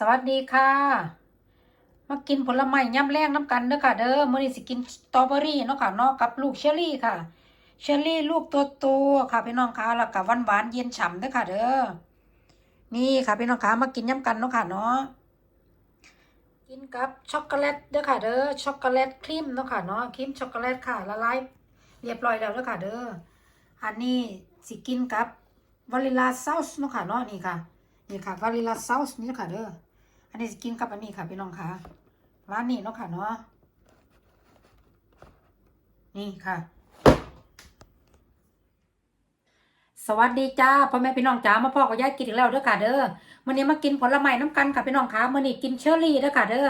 สวัสดีค่ะ มากินผลไม้ย่ำแรงน้ำกันเด้อค่ะ เด้อมื้อนี้สิกินสตรอเบอรี่เนาะค่ะเนาะกับลูกเชอรี่ค่ะ เชอรี่ลูกตัวโตค่ะพี่น้องค่ะแล้วก็หวานๆเย็นฉ่ำเด้อค่ะ เด้อนี่ค่ะพี่น้องค่ะมากินย่ำกันเนาะค่ะเนาะกินกับช็อกโกแลตเด้อค่ะ เด้อช็อกโกแลตครีมเนาะค่ะเนาะครีมช็อกโกแลตค่ะละลายเรียบร้อยแล้วเด้อค่ะ เด้ออันนี้สิกินกับวานิลาซอสเนาะค่ะเนาะนี่ค่ะนี่ค่ะวานิลาซอสนี่ค่ะเด้อ นนี้จะกินกับอันนี้ค่ะพี่น้องค่ะร้านนี้เนาะค่ะเนาะนี่ค่ะ สวัสดีจ้าพ่อแม่พี่น้องจ้ามาพ่อกับยายกินอีกแล้วเด้อค่ะเด้อวันนี้มากินผลไม้น้ำกันค่ะพี่น้องค่ะมื่อนี้กินเชอร์รี่เด้อค่ะเด้อ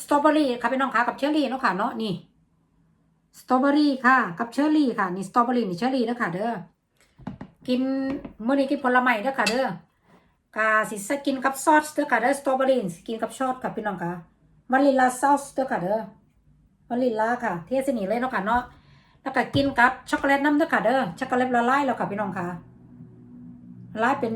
สตรอเบอรี่ค่ะพี่น้องค่ะกับเชอร์รี่เนาะค่ะเนาะนี่สตรอเบอรี่ค่ะกับเชอร์รี่ค่ะนี่สตรอเบอรี่นี่เชอร์รี่เด้อค่ะเด้อกินมื่อนี้กินผลไม้เด้อค่ะเด้อ กาสิสกินกับซอสเด้อค่ะเด้อสตรอเบอรี่สกินกับซอสกับพี่น้องค่ะวานิลาซอสเด้อค่ะเด้อวานิลาค่ะ เทสนี่เลยเนาะค่ะเนาะแล้วก็กินกับช็อกโกแลตน้ำเด้อค่ะเด้อช็อกโกแลตละลายแล้วค่ะพี่น้องค่ะละลายเป็น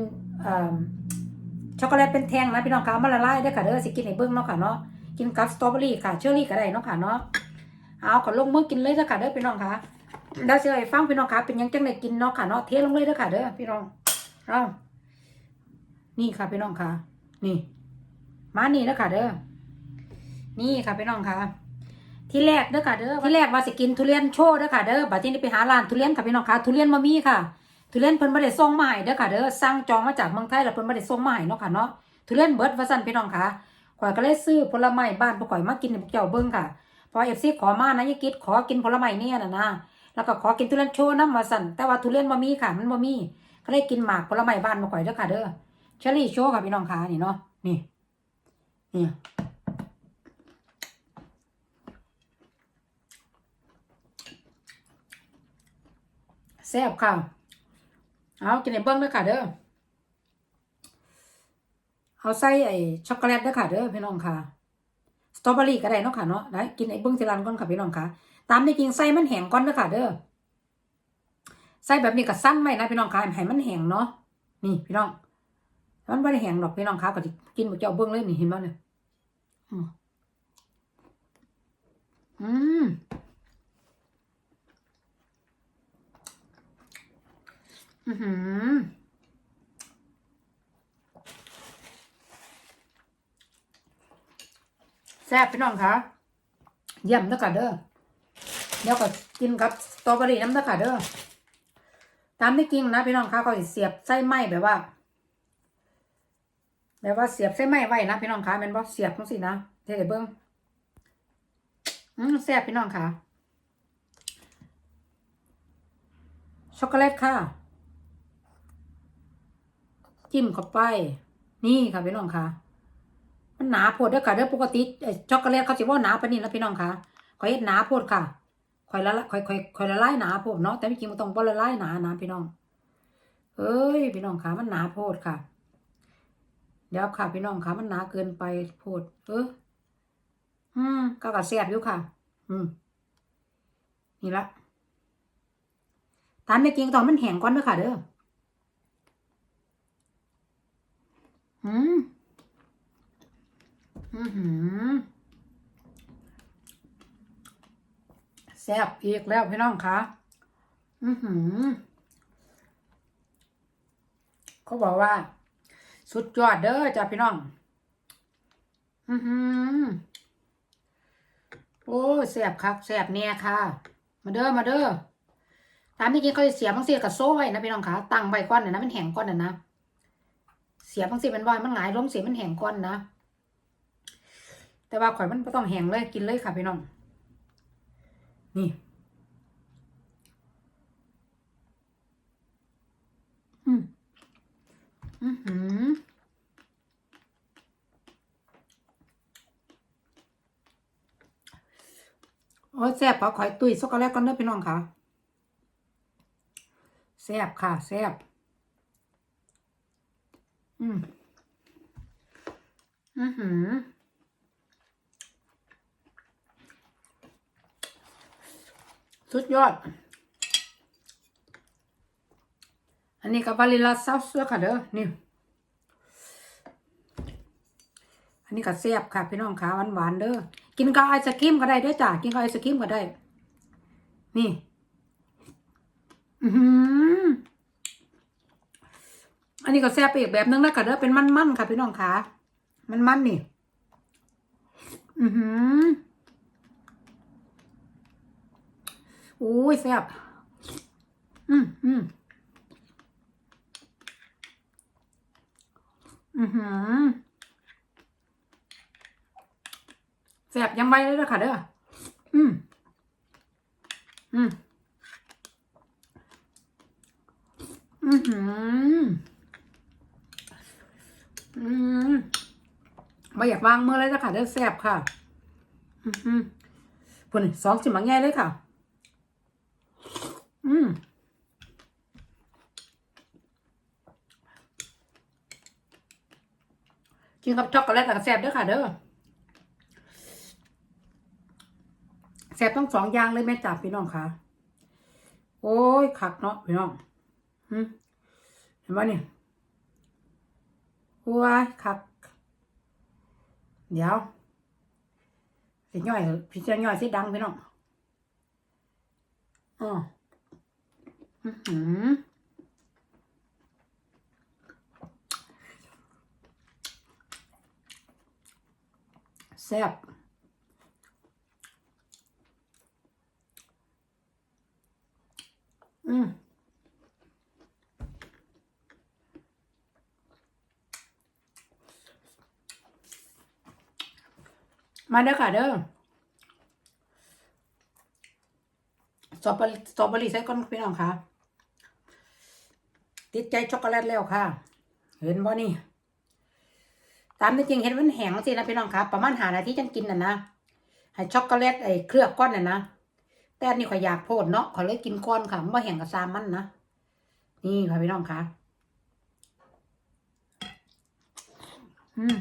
ช็อกโกแลตเป็นแท่งนะพี่น้องค่ะเอามาละลายเด้อค่ะเด้อสิกินให้เบิ่งเนาะค่ะเนาะกินกับสตรอเบอรี่ค่ะเชอร์รี่ก็ได้เนาะค่ะเนาะเอาขอลงมือกินเลยเด้อค่ะเด้อพี่น้องค่ะเดี๋ยวสิให้ฟังพี่น้องค่ะเป็นยังจังไดกินเนาะค่ะเนาะเทลงเลยเด้อค่ะเด้อพี่น้องเอา นี่ค่ะพี่น้องค่ะ นี่ มานี่แล้วค่ะเด้อ นี่ค่ะพี่น้องค่ะ ที่แรกเด้อค่ะเด้อ ที่แรกว่าสิกินทุเรียนโชว์เด้อค่ะเด้อ บัดนี้ไปหาร้านทุเรียนค่ะพี่น้องค่ะ ทุเรียนมามีค่ะ ทุเรียนเพิ่นบ่ได้ส่งมาให้เด้อค่ะเด้อ สั่งจองมาจากเมืองไทยแล้วเพิ่นบ่ได้ส่งมาให้เนาะค่ะเนาะ ทุเรียนเบิดว่าซั่นพี่น้องค่ะข่อยก็เลยซื้อผลไม้บ้านพวกข่อยมากินให้พวกเจ้าเบิ่งค่ะ พอ FC ขอมานะยายกิดขอกินผลไม้เนี่ยน่ะนะแล้วก็ขอกินทุเรียนโชว์นำว่าซั่นแต่ว่าทุเรียนบ่มีค่ะ มันบ่มี ก็เลยกินหมากผลไม้บ้านพวกข่อยเด้อค่ะเด้อ เชอรี่โชว์ค่ะพี่น้องค่ะนี่เนาะนี่นี่แซ่บค่ะเอากินในเบิ้งด้วยค่ะเด้อเอาใส่ไอ้ช็อกโกแลตด้วยค่ะเด้อพี่น้องค่ะสตรอเบอรี่ก็ได้เนาะค่ะเนาะได้กินไอ้เบิ้งทีละอันก่อนค่ะพี่น้องค่ะ ตามที่จริงใส่มันแห้งก่อนเด้อค่ะเด้อใส่แบบนี้ก็สั้นไว้นะพี่น้องค่ะให้มันแห้งเนาะนี่พี่น้อง มันไม่ได้แห้งดอกพี่น้องครับก็สิกินมดเจ้าเบิ้งเลยนี่เห็นไหมเนี่ยอืมอืมอือหือแซ่บพี่น้องคะเยี่ยมนะค่ะเด้อเดี๋ยวก็กินกับสตรอเบอรี่น้ำนะค่ะเด้อตามที่จริงนะพี่น้องคะเขาเสียบไส้ไหมแบบว่า แบบว่าเสียบเส้นไม้ไว้นะพี่น้องคะแมันบ่เสียบจังซี่นะเดี๋ยวเบิ่งอืมแซ่บพี่น้องค่ะช็อกโกแลตค่ะ จิ้มเข้าไป นี่ค่ะพี่น้องค่ะมันหนาโพดด้อค่ะเด้อปกติช็อกโกแลตเขาสิว่าหนาปานนี้นะพี่น้องค่ะข่อยเฮ็ดหนาโพดค่ะข่อยละขอยข่อยขอยละลายหนาโพดเนาะแต่จริงๆมันต้องบ่ละลายหนานะพี่น้องเอ้ยพี่น้องค่ะมันหนาโพดค่ะ เดี๋ยวค่ะพี่น้องค่ะมันหนาเกินไปโพดเอออืมก็กระเสียบอยู่ค่ะ อืมนี่ละตามไม่จริงตอนมันแห้งก่อนเด้อค่ะเด้ออืมอือหือแซ่บอีกแล้วพี่น้องค่ะอือหือ เขาบอกว่า สุดยอดเด้อจ้าพี่น้อง อือหือโอ้แสบครับแสบเนี่ยค่ะ มาเด้อมาเด้อตามที่จริงเขาจะเสียบางเสียกับโซ่ไว้นะพี่น้องคะตั้งใบก้อนน่ะนะมันแห้งก้อนน่ะนะเสียบางเสียมันว่ามันหงายล้มเสียมันแห้งก้อนนะแต่ว่าข่อยมันไม่ต้องแห้งเลยกินเลยค่ะพี่น้อง นี่ อืม อือหือโอ้แซ่บขอขอยตุยช็อกโกแลตก่อนเด้อพี่น้องค่ะแซ่บค่ะแซ่บอืมอือหือสุดยอด อันนี้กับวานิลาซอสด้วยค่ะเด้อนี่ อันนี้ก็แซ่บค่ะพี่น้องขาหวานหวานๆเด้อกินกับไอศครีมก็ได้ด้อจ้ากินกับไอศครีมก็ได้ นี่ อืออันนี้ก็แซ่บไปอีกแบบนึงนะค่ะเด้อเป็นมันๆค่ะพี่น้องขามันๆนี่ อือหืออุ้ยแซ่บอืมอืม อือหือแซ่บยังไงเลยนะค่ะเด้อ อืม อืม อือหือ อืมไม่อยากวางมือเลยนะค่ะเด้อแซ่บค่ะ อือหือพุ่นสองสิบมังแง่เลยค่ะ อืม กินกับช็อกโกแลตกับแซ่บด้อค่ะ เด้อแซ่บต้องสองอย่างเลยแม่จับพี่น้องค่ะ โอ้ยคักเนาะพี่น้องเห็นไหมเนี่ยว้ายคัก เดี๋ยวสิย่อยพี่จะย่อยสิดังพี่น้องอ๋ออือ แซ่บอืมมาเด้อค่ะเด้อสตรอเบอรี่สตรอเบอรี่ใส่ก้อนพี่น้องค่ะ ติดใจช็อกโกแลตแล้วค่ะ เห็นบ่นี่ ตามที่จริงเห็นมันแห้งสินะพี่น้องครับประมาณหานาทีจังกินน่ะนะให้ช็อกโกแลตไอ้เคลือบก้อนน่ะนะแต่นนี้ขอยอยากโพดเนาะขอเลยกินก้อนค่ะว่าแห้งกับซามมันนะนี่ค่ะพี่น้องค่ะอืม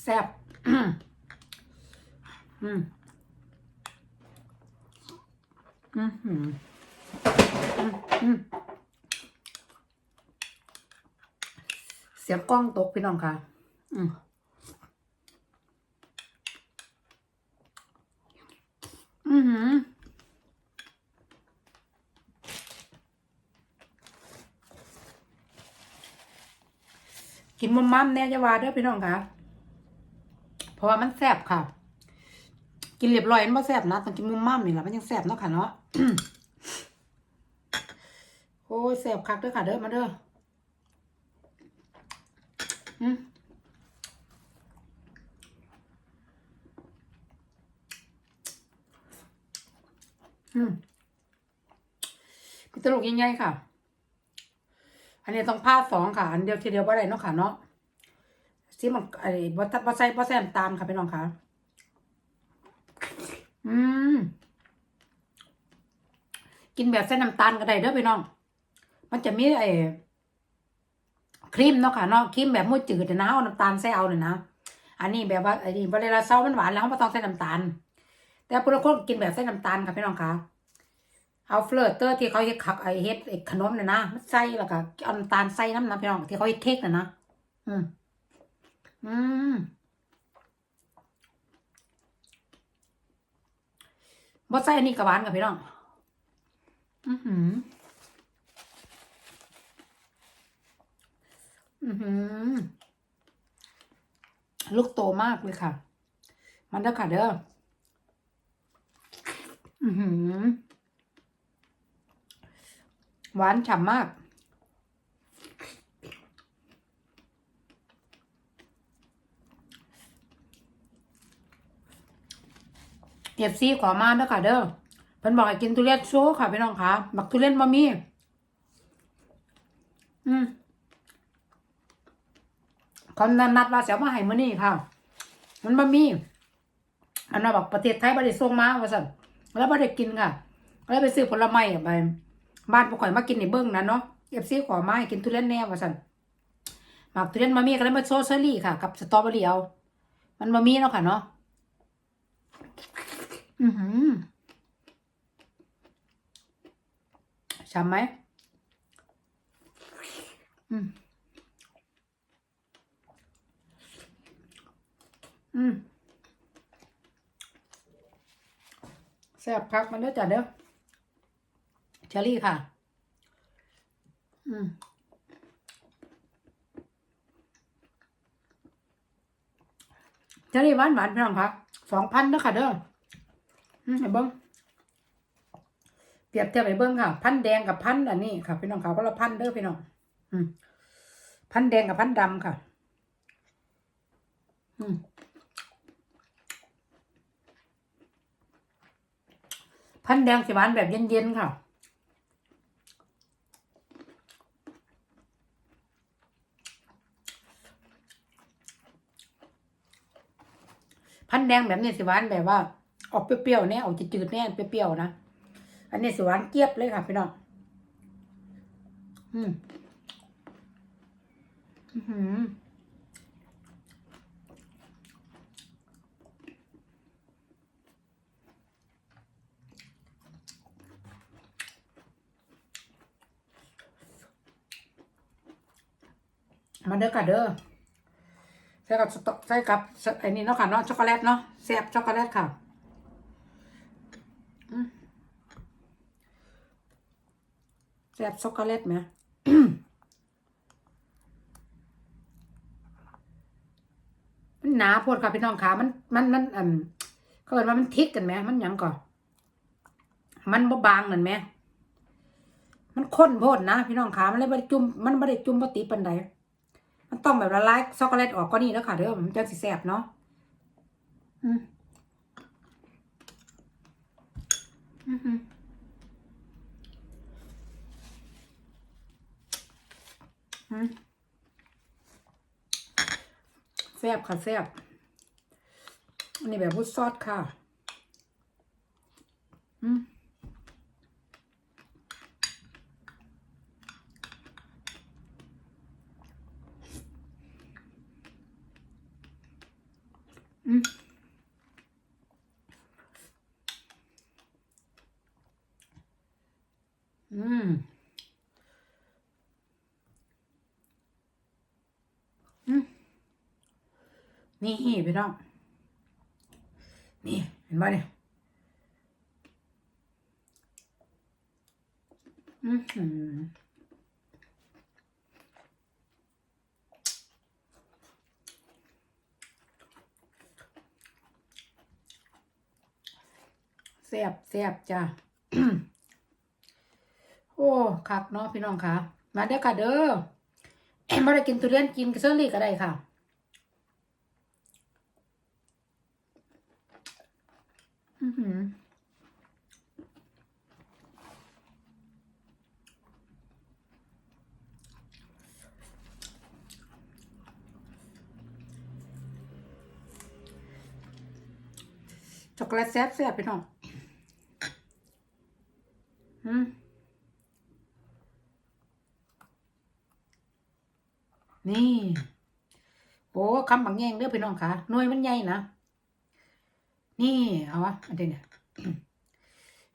แซ่บอืม อืมอืมอืมเสียงกล้องตกพี่น้องค่ะ อืมอือหือกินมัมมัมแน่จะว่าด้อพี่น้องค่ะ เพราะว่ามันแซ่บค่ะ กินเรียบร้อยมันบ่แซ่บนะต้องกินมุมมั่มนี่แหละมันยังแซ่บเนาะค่ะเนาะ โอ้ยแซ่บคักเด้อค่ะเด้อมาเด้ออืมอืมพี่ตลกยังไงค่ะ อันนี้ต้องผ้าสองค่ะ อันเดียวทีเดียวว่าไรเนาะค่ะเนาะซิมันไอ้บัตบัตไซบัตแซมตามค่ะพี่น้องค่ะ อืม กินแบบใส่น้ำตาลก็ได้เด้อพี่น้อง มันจะมีไอ้ครีมเนาะค่ะเนาะครีมแบบมุ้จืดนะเอาน้ำตาลใส่เอาเลยนะ อันนี้แบบว่าไอ้นี่เวลาเซามันหวานแล้วไม่ต้องใส่น้ำตาล แต่พวกเราคนกินแบบใส่น้ำตาลค่ะพี่น้องค่ะเอาเฟลอเตอร์ที่เขาเฮ็ดขับไอเฮ็ดไอขนมเนี่ยนะมันใส่แล้วก็เอาน้ำตาลใส่น้ำนะพี่น้องที่เขาเฮ็ดเค้กน่ะนะอืมอืมบ่ใส่อันนี้กับหวานกับพี่น้อง อือหือ อือหือ ลูกโตมากเลยค่ะ มันเด้อค่ะเด้อ อือหือ หวานฉ่ำมากเอฟซีขอมาเด้อค่ะเด้อ พิ่นบอกให้กินทุเรียนโชว์ค่ะพี่น้องค่ะบักทุเรียนบ่มีอืมเขานัดว่าเสียมาให้มื้อนี้ค่ะ มันบ่มีอันนั้นบอกประเทศไทยบ่ได้ส่งมาว่าซั่นแล้วบ่ได้กินค่ะแล้วไปซื้อผลไม้ไปบ้านบ่ข่อยมากินในเบิ่งนะเนาะเอฟซีขอมาให้กินทุเรียนแน่ว่าซั่นหมากทุเรียนบ่มีก็เลยมาโชว์เชอรี่ค่ะ กับสตรอเบอรี่เอา มันบ่มีเนาะค่ะเนาะอือหือ ฉ่ำไหมอืม อืมแซ่บพักมันเด้อจ้ะเด้อเชอรี่ค่ะ อืม เชอรี่หวานหวานพี่น้องคะสองพันเด้อค่ะเด้ออืมให้เบิ้ง เปรียบเทียบไปเบิ้งค่ะ พันแดงกับพันอันนี้ค่ะพี่น้องค่ะก็ละพันเด้อพี่น้องอืมพันแดงกับพันดำค่ะ อืมพันแดงสิหวานแบบเย็นๆค่ะ พันแดงแบบนี้สิหวานแบบว่า ออกเปรี้ยวๆเนี่ยออกจืดๆเนี่ยเปรี้ยวๆนะ อันนี้สิหวานเกียบเลยค่ะพี่น้องอืมอือหือมาเด้อค่ะเด้อใส่กับสต๊อกใส่กับไอ้นี่เนาะค่ะเนาะช็อกโกแลตเนาะแซ่บช็อกโกแลตค่ะอืมแซ่บช็อกโกแลตไหมมันหนาโพดค่ะพี่น้องขามันมันมันอืมเขาเรียกว่ามันทิกกันไหมมันยังก่อนมันบ่บางนั่นไหมมันข้นโพดนะพี่น้องขามันเลยบ่ได้จุ่มมันบ่ได้จุ่มบ่ติปานใดมันต้องแบบละลายช็อกโกแลตออกก็นี่แล้วค่ะเด้อมันจะสิแซ่บเนาะอืมอือหืออืม แซ่บค่ะแซ่บอันนี้แบบพุทซอสค่ะอืมอืมอืมอืม นี่พี่น้อง นี่เห็นไหมเนี่ยอืมแซ่บแซ่บจ้าโอ้คักเนาะพี่น้องค่ะ มาเด้อค่ะเด้อมาได้กินทุเรียนกินกระเซอรี่ก็ได้ค่ะ อือหือช็อกโกแลตแซ่บแซ่บพี่น้องอืมนี่ โอ้คำบางแยงเด้อพี่น้องค่ะหน่วยมันใหญ่นะ นี่เอาวะอันเดียวเนี่ย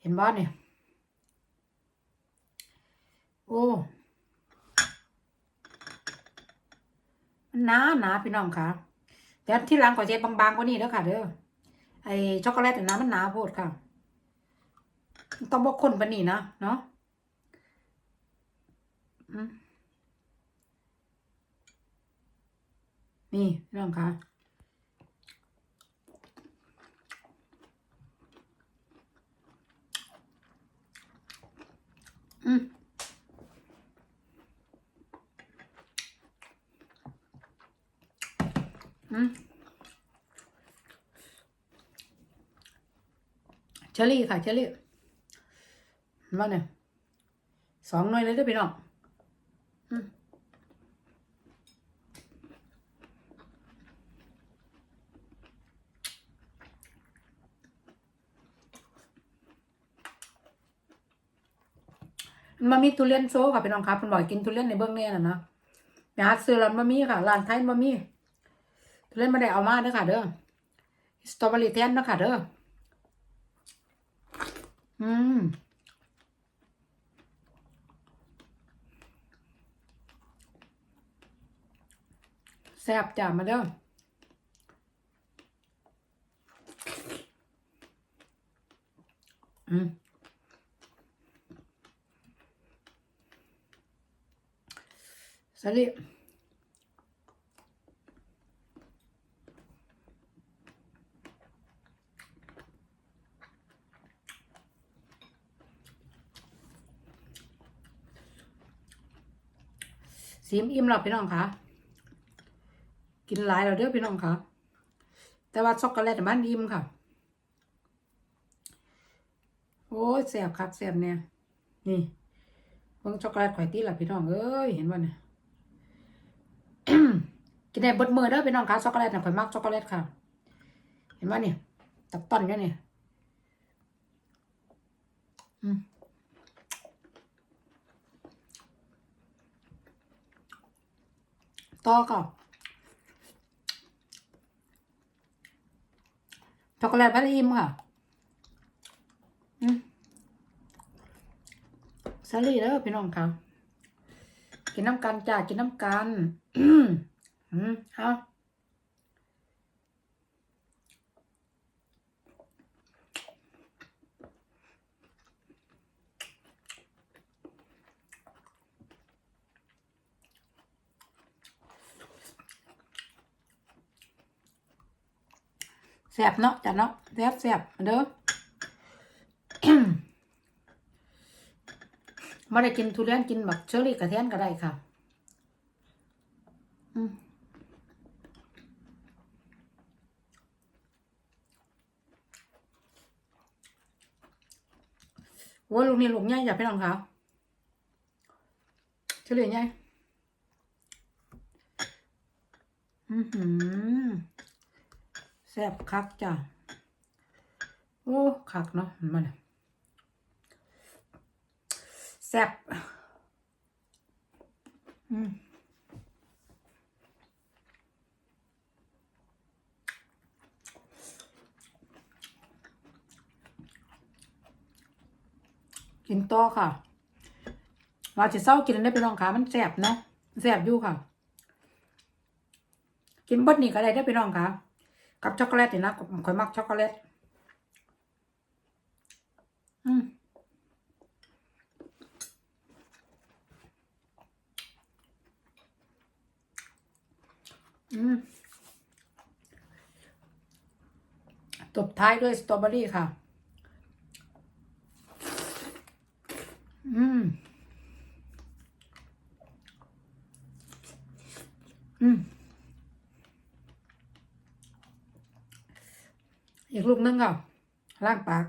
เห็นบอสเนี่ย โอ้มันหนาหนาพี่น้องค่ะแต่ที่หลังขอเจ็บางๆกว่านี้แล้วค่ะ เด้อไอช็อกโกแลตเนี่ยนะมันหนาโพดค่ะ ต้องบอกคนปนนี้นะเนาะนี่พี่น้องค่ะ อืมอืมเชอรี่ค่ะเชอรี่มาเนี่ยสองหน่วยเลยได้อพี่น้อง มามีทุเรียนโซ่ค่ะพี่น้องครับคุณบอยกินทุเรียนในเบื้องเนี่ยนะนาะไปหาซื้อร้านบะมี่ค่ะร้านไทยมามี่ทุเรียนมาได้เอามาเด้อค่ะ เด้อสตรอเบอรี่แทนนะค่ะเด้ออืมแซ่บจ้ามาเด้ออืม สวัสดีสีมอิ่มแล้วพี่น้องคะกินหลายแล้วเด้อพี่น้องคะแต่ว่าช็อกโกแลตมันอิ่มค่ะ โอ้ยแสบคักแสบเนี่ย นี่เบิ่งช็อกโกแลตข่อยตีละพี่น้องเอ้ย เห็นบ่เนี่ย กินได้บดมือเด้อพี่น้องคะช็อกโกแลตน่ะข่อยมักช็อกโกแลตค่ะ เห็นบ่เนี่ยตับต้นอยู่เนี่ยอืมต่อก็ช็อกโกแลตพันอิ่มค่ะสลีเด้อพี่น้องค่ะ กินน้ำกันจ้า กินน้ำกัน อืมเอาแซ่บเนาะจ้ะเนาะแซ่บแซ่บเด้อม่ได้กินทุเรียนกินแบบเชอรี่กระเทียนก็ได้ค่ะ อืม โอ้ลูกนี่ลูกใหญ่อย่าไปลองเขาเฉลี่ยใหญ่อือหือแซ่บคักจ้ะโอ้คักเนาะมันน่ะแซ่บอืม กินต่อค่ะว่าจะเศร้ากินได้ไปลองขามันแซ่บเนาะแซ่บอยู่ค่ะ กินเบดนี่ก็ได้ได้ไปลองค่ะ กับช็อกโกแลตนี่นะข่อยมักช็อกโกแลตอืมอืมตบท้ายด้วยสตรอเบอรี่ค่ะ อืม อืม อีกลูกนึงค่ะล่างปาก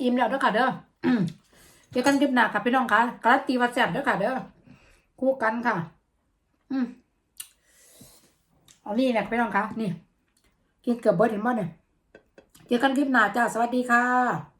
อิ่มแล้วเด้อค่ะเด้ออืมเจอกันคลิปหน้าค่ะพี่น้องค่ะการันตีว่าแซ่บเด้อค่ะเด้อ คู่กันค่ะ อืมเอานี่เนี่ยพี่น้องค่ะนี่ กินเกือบเบิร์ดเห็นบ่เนี่ยเจอกันคลิปหน้าจ้า สวัสดีค่ะ